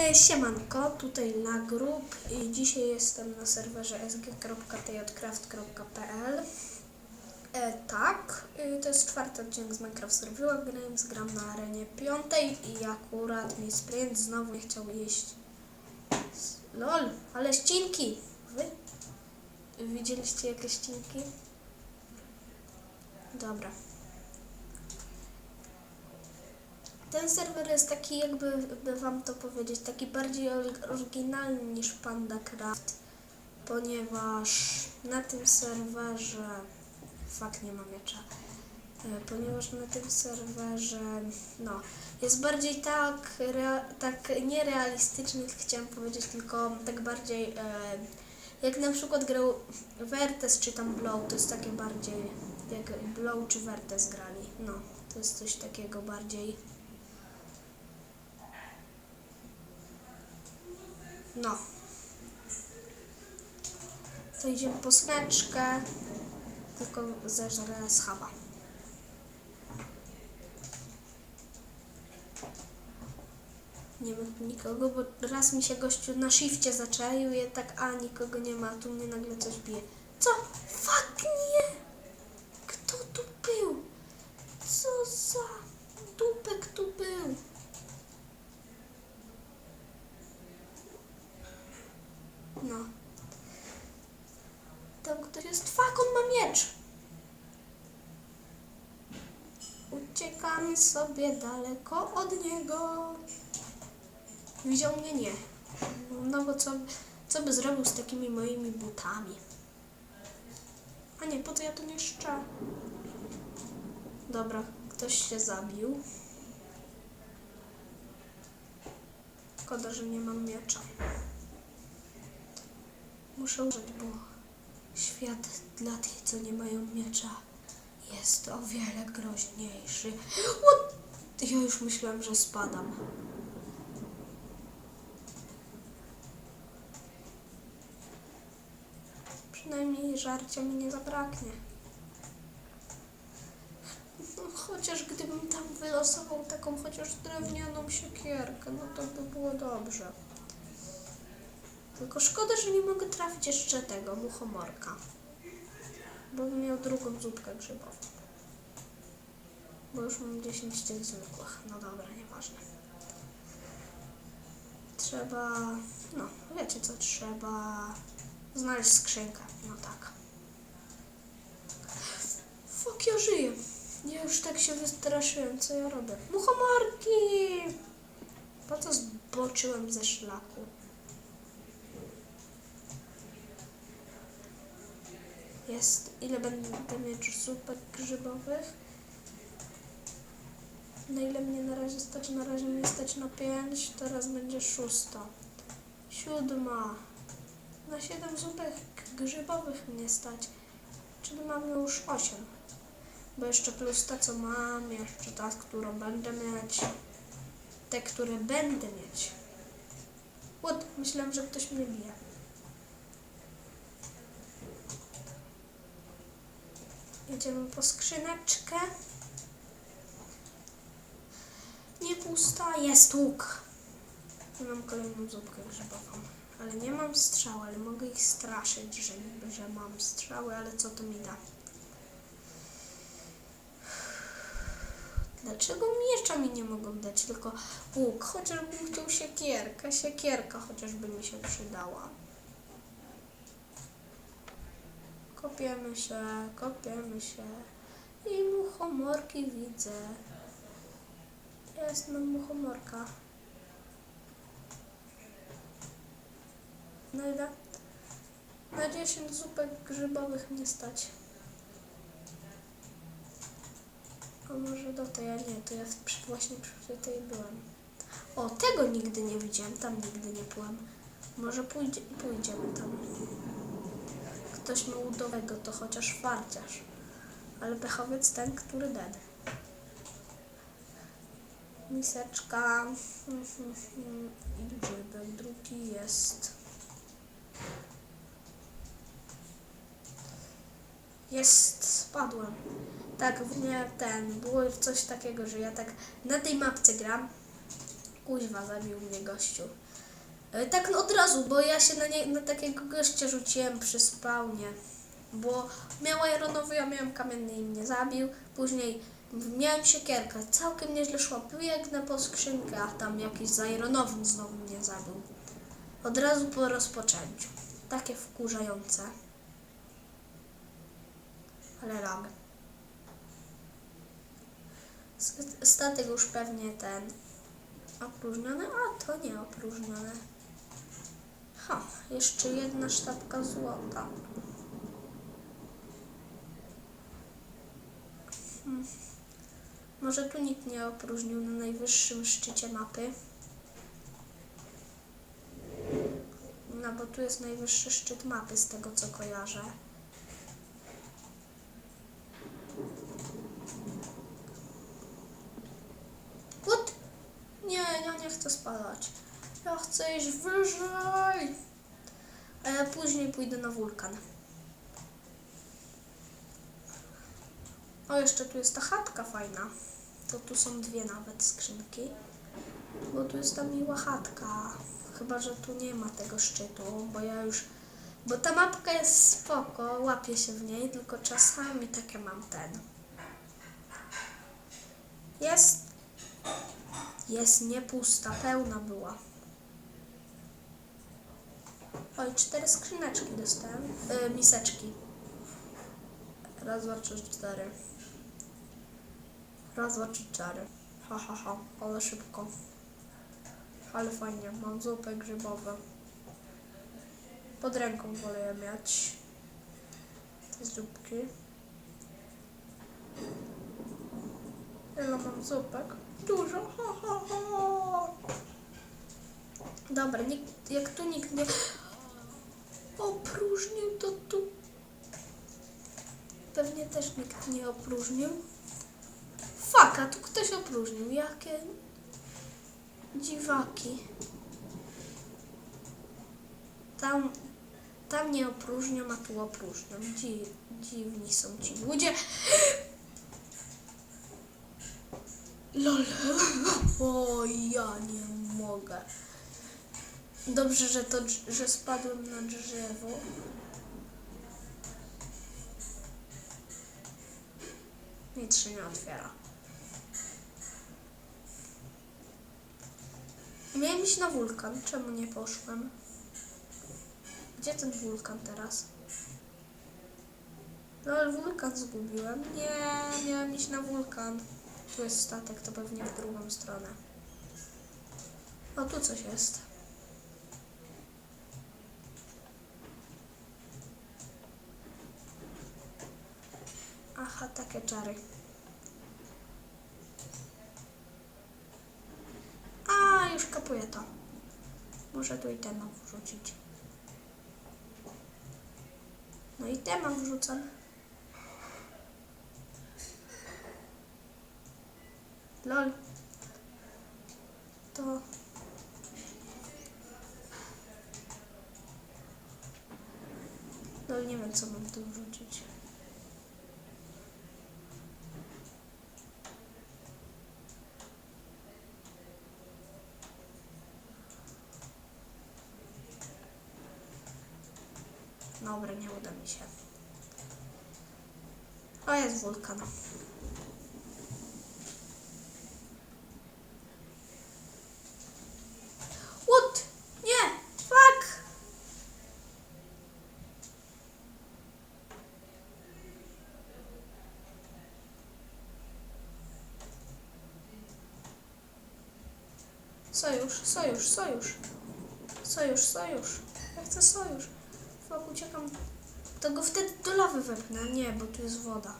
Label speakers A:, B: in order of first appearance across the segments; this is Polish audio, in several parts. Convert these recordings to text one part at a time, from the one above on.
A: E, Siemanko, tutaj Lagroup i dzisiaj jestem na serwerze sg.tjcraft.pl e, Tak, e, to jest czwarty odcinek z Minecraft Survival Games, gram na arenie piątej i akurat mi sprint znowu nie chciał jeść. LOL, ale ścinki! Wy? Widzieliście jakieś ścinki? Dobra. Ten serwer jest taki, jakby by wam to powiedzieć, taki bardziej or- oryginalny niż PandaCraft, ponieważ na tym serwerze, fakt nie ma miecza, E, ponieważ na tym serwerze, no, jest bardziej tak, rea, tak nierealistyczny, chciałam powiedzieć, tylko tak bardziej, e, jak na przykład grał Vertes czy tam Blow, to jest takie bardziej, jak Blow czy Vertes grali, no, to jest coś takiego bardziej No. To idziemy po sneczkę, tylko zeżrę schaba. Nie ma nikogo, bo raz mi się gościu na shifcie zaczaił i tak, a nikogo nie ma, tu mnie nagle coś bije. Co? Fuck nie! Kto tu był? Co za dupek tu był? No. Tam ktoś jest. Fuck, on ma miecz! Uciekamy sobie daleko od niego. Widział mnie? Nie. No bo co, co by zrobił z takimi moimi butami? A nie, po co ja tu niszczę? Dobra, ktoś się zabił. Szkoda, że nie mam miecza. Muszę użyć, bo świat dla tych, co nie mają miecza, jest o wiele groźniejszy. What? Ja już myślałam, że spadam. Przynajmniej żarcia mi nie zabraknie. No, chociaż gdybym tam wylosował taką chociaż drewnianą siekierkę, no to by było dobrze. Tylko szkoda, że nie mogę trafić jeszcze tego muchomorka. Bo miał drugą zupkę grzybową. Bo już mam 10 tych zwykłych. No dobra, nieważne. Trzeba... No, wiecie co trzeba... Znaleźć skrzynkę. No tak. Fuck, ja żyję. Ja już tak się wystraszyłem, co ja robię. Muchomorki! Po co zboczyłem ze szlaku? Jest. Ile będę mieć zupek grzybowych? Na ile mnie na razie stać? Na razie mnie stać na 5, teraz będzie szósta. Siódma. Na 7 zupek grzybowych mnie stać. Czyli mam już 8. Bo jeszcze plus ta, co mam, jeszcze ta, którą będę mieć. Te, które będę mieć. What? Myślałem, że ktoś mnie bije. Jedziemy po skrzyneczkę. Nie pusta, jest łuk. I mam kolejną zupkę grzybową. Ale nie mam strzał, ale mogę ich straszyć, że, że mam strzały, ale co to mi da? Dlaczego miecza mi nie mogą dać, tylko łuk? Chociażbym chciał siekierkę, siekierka chociażby mi się przydała. Kopiemy się, kopiemy się. I muchomorki widzę. Jest mam muchomorka. No ile? Na 10 zupek grzybowych mnie stać. A może do tej, a nie, to ja właśnie przy tej byłem. O, tego nigdy nie widziałem, tam nigdy nie byłem. Może pójdzie, pójdziemy tam. Ktoś ma to chociaż farciarz. Ale pechowiec ten, który dead. Miseczka. I grzybek drugi jest. Jest, spadłem. Tak, w mnie ten, było coś takiego, że ja tak na tej mapce gram. Kuźwa, zabił mnie gościu. E, Tak od razu, bo ja się na, nie, na takiego gościa rzuciłem przy spawnie. Bo miał ironowy, ja miałem kamienny i mnie zabił. Później miałem siekierkę, całkiem nieźle szło. Biegnę po skrzynkę, a tam jakiś z ironowym znowu mnie zabił. Od razu po rozpoczęciu. Takie wkurzające. Ale lag. Statek już pewnie ten opróżniony, a to nie opróżnione. Ha, jeszcze jedna sztabka złota. Hmm. Może tu nikt nie opróżnił na najwyższym szczycie mapy. No bo tu jest najwyższy szczyt mapy z tego co kojarzę. What? Nie, ja nie chcę spadać. Ja chcę iść wyżej. E, później pójdę na wulkan. O, jeszcze tu jest ta chatka fajna. To tu są dwie nawet skrzynki. Bo tu jest ta miła chatka. Chyba, że tu nie ma tego szczytu, bo ja już... Bo ta mapka jest spoko, łapię się w niej, tylko czasami takie mam ten. Jest. Jest nie pusta, pełna była. Oj, cztery skrzyneczki dostałem. E, miseczki. Raz, dwa, trzy, cztery. Raz, dwa, trzy, cztery. Ha, ha, ha, ale szybko. Ale fajnie, mam zupę grzybową. Pod ręką wolę mieć. Te zupki. Ile mam zupek? Dużo, ha, ha, ha. Dobra, nikt, jak tu nikt nie opróżnił, to tu pewnie też nikt nie opróżnił. Faka, tu ktoś opróżnił. Jakie dziwaki. Tam, tam nie opróżnią, a tu opróżnią. Dzi, dziwni są ci ludzie. Lol. O, ja nie mogę. Dobrze, że to, że spadłem na drzewo. Nic się nie otwiera. Miałem iść na wulkan. Czemu nie poszłem? Gdzie ten wulkan teraz? No ale wulkan zgubiłem. Nie, miałem iść na wulkan. Tu jest statek, to pewnie w drugą stronę. O, tu coś jest. Aha, takie czary. A, już kapuję to. Muszę tu i tema wrzucić. No i tema wrzucam. Lol. To... Lol, nie wiem co mam tu wrzucić. Dobra, nie uda mi się. O, jest wulkan. What? Nie! Fuck! Sojusz, sojusz, sojusz. Sojusz, sojusz. Ja chcę sojusz. Fuck, uciekam. To go wtedy do lawy wepnę. Nie, bo tu jest woda.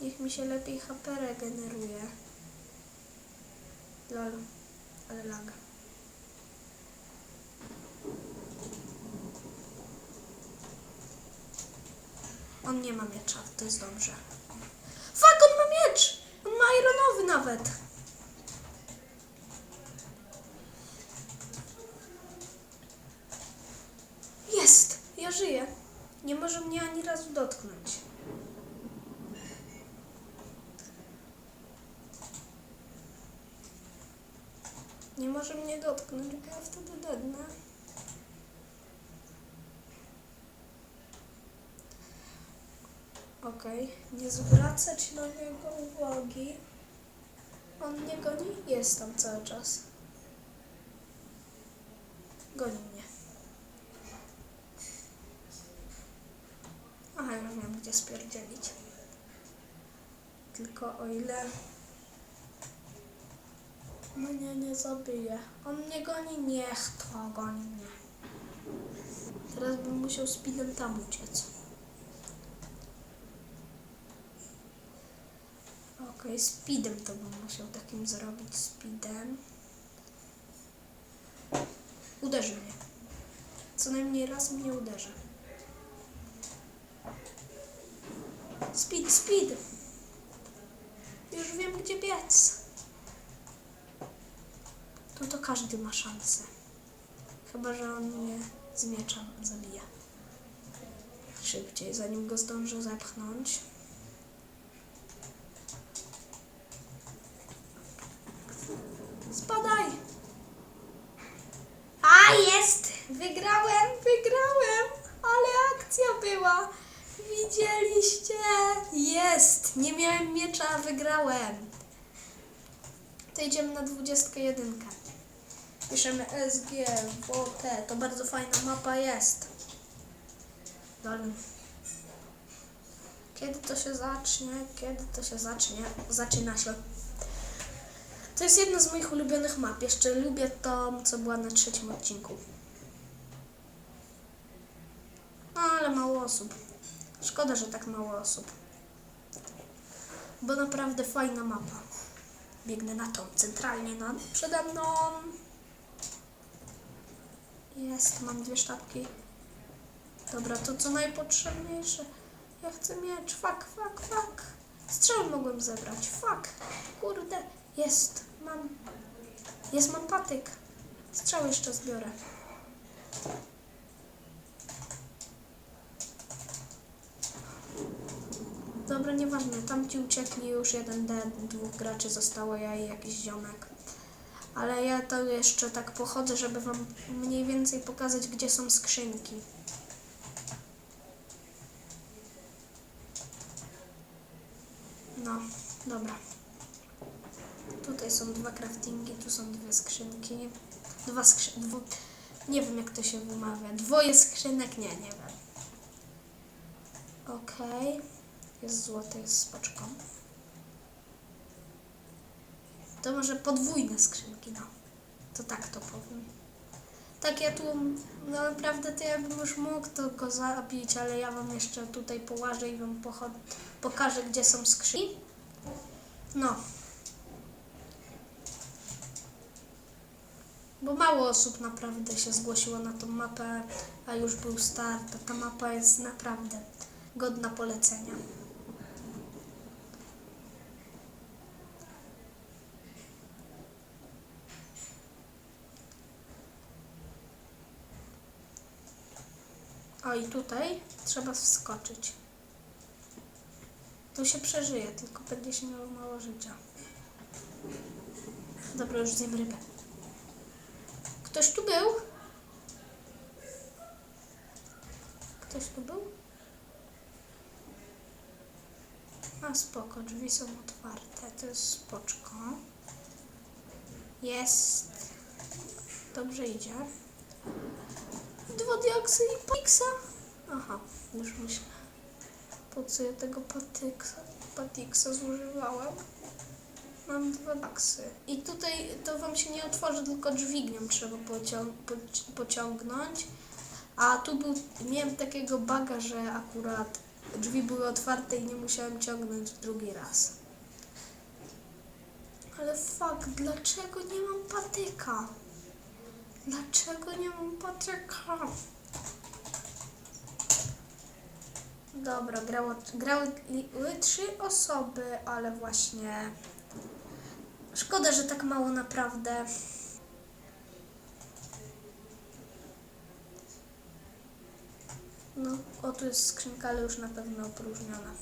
A: Niech mi się lepiej HP regeneruje. Lol, ale lag. On nie ma miecza, to jest dobrze. Fuck, on ma miecz! On ma ironowy nawet. Jest! Ja żyję. Nie może mnie ani razu dotknąć. Nie może mnie dotknąć, bo ja wtedy dednę. Okej, nie zwracać na niego uwagi. On mnie goni? Jest tam cały czas. Goni mnie. Aha, już wiem gdzie spierdzielić. Tylko o ile mnie nie zabije. On mnie goni? Niech to goni mnie. Teraz bym musiał speedem tam uciec. Okej, speedem to bym musiał takim zrobić. Speedem. Uderzy mnie. Co najmniej raz mnie uderzy. Speed, speed. Już wiem gdzie biec. To to każdy ma szansę. Chyba, że on mnie z miecza zabija. Szybciej, zanim go zdążę zepchnąć. Spadaj! A jest! Wygrałem, wygrałem! Ale akcja była! Widzieliście? Jest! Nie miałem miecza, a wygrałem. To idziemy na 21. Piszemy SG, WT. To bardzo fajna mapa jest. Dalej. Kiedy to się zacznie? Kiedy to się zacznie? Zaczyna się. To jest jedna z moich ulubionych map. Jeszcze lubię tą, co była na trzecim odcinku. No, ale mało osób. Szkoda, że tak mało osób. Bo naprawdę fajna mapa. Biegnę na tą, centralnie na, przede mną. Jest, mam dwie sztabki. Dobra, to co najpotrzebniejsze. Ja chcę mieć. Fuck, fuck, fuck. Strzały mogłem zebrać. Fuck. Kurde. Jest. Mam. Jest, mam patyk. Strzał jeszcze zbiorę. Dobra, nieważne. Tamci uciekli już jeden D, dwóch graczy zostało, ja i jakiś ziomek. Ale ja to jeszcze tak pochodzę, żeby wam mniej więcej pokazać, gdzie są skrzynki. No, dobra. Tutaj są dwa craftingi, tu są dwie skrzynki. Dwa skrzynki. Dwu... Nie wiem, to się wymawia. Dwoje skrzynek? Nie, nie wiem. Okej. Jest złote, jest spoczką. To może podwójne skrzynki, no. To tak to powiem. Tak, ja tu no naprawdę to ja bym już mógł to go zabić, ale ja wam jeszcze tutaj połażę i wam pokażę, gdzie są skrzynki. No. Bo mało osób naprawdę się zgłosiło na tą mapę, a już był start. a Ta mapa jest naprawdę godna polecenia. O i tutaj trzeba wskoczyć. Tu się przeżyje, tylko będzie się miało mało życia. Dobra, już zjem rybę. Ktoś tu był? Ktoś tu był? A spoko, drzwi są otwarte, to jest spoczko. Jest. Dobrze idzie. Dwa diaksy i patiksa. Aha, już myślę. Po co ja tego patyksa, patiksa zużywałem? Mam dwa diaksy. I tutaj to wam się nie otworzy, tylko dźwignią trzeba pocią- poci- pociągnąć. A tu był, miałem takiego baga, że akurat drzwi były otwarte i nie musiałem ciągnąć drugi raz. Ale fuck, dlaczego nie mam patyka? Dlaczego nie mam patyka? Dobra, grało, grały trzy osoby, ale właśnie szkoda, że tak mało naprawdę. No, o tu jest skrzynka, ale już na pewno opróżniona.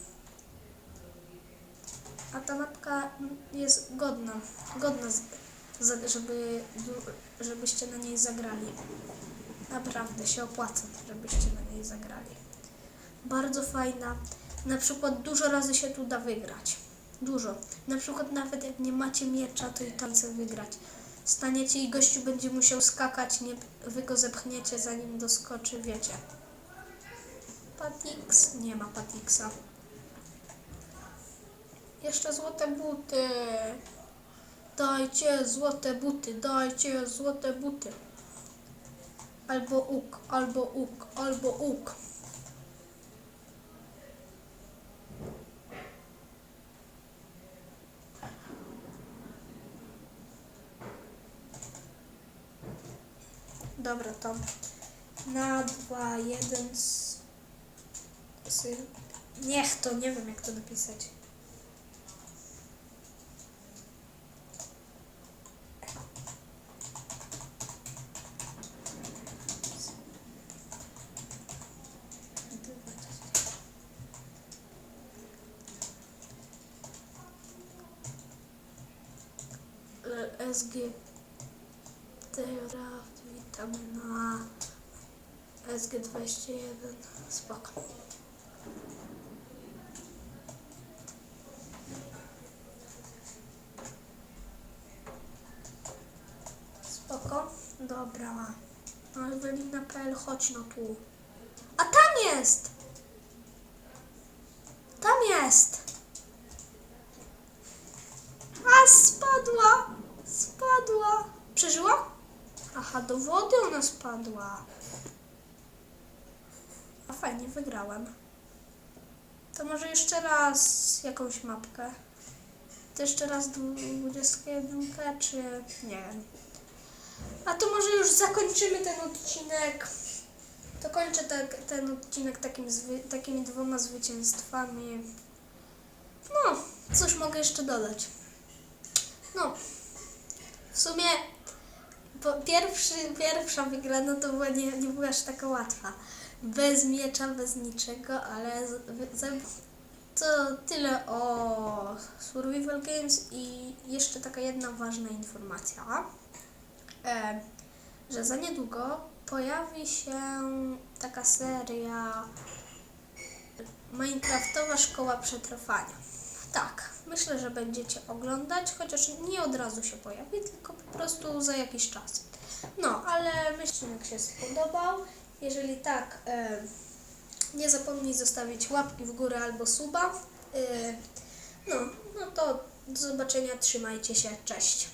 A: A ta mapka jest godna, godna żeby, żebyście na niej zagrali. Naprawdę się opłaca, żebyście na niej zagrali. Bardzo fajna. Na przykład dużo razy się tu da wygrać. Dużo. Na przykład nawet jak nie macie miecza, to i tam chcę wygrać. Staniecie i gościu będzie musiał skakać, nie, wy go zepchniecie zanim doskoczy, wiecie. Patix? Nie ma Patixa. Jeszcze złote buty. Dajcie złote buty, dajcie złote buty. Albo uk, albo uk, albo uk. Dobra, to na dwa, jeden z... z... Niech to, nie wiem jak to napisać. E, SG Teraz witamy na SG21 spoko. Spoko? Dobra. No Ewelina.pl, chodź no tu. A tam jest! Tam jest! A spadła! Spadła! Przeżyła? Aha, do wody ona spadła. Fajnie, wygrałem. To może jeszcze raz jakąś mapkę. To jeszcze raz 21, czy nie wiem. A to może już zakończymy ten odcinek. To kończę tak, ten odcinek takim zwy, takimi dwoma zwycięstwami. No, cóż mogę jeszcze dodać? No, w sumie pierwszy, pierwsza wygrana to była nie, nie była aż taka łatwa. Bez miecza, bez niczego, ale z, to tyle o Survival Games i jeszcze taka jedna ważna informacja, e, że za niedługo pojawi się taka seria Minecraftowa Szkoła Przetrwania. Tak, myślę, że będziecie oglądać, chociaż nie od razu się pojawi, tylko po prostu za jakiś czas. No, ale myślę, że się spodobał. Jeżeli tak, e, nie zapomnij zostawić łapki w górę albo suba. E, no, no to do zobaczenia, trzymajcie się, cześć.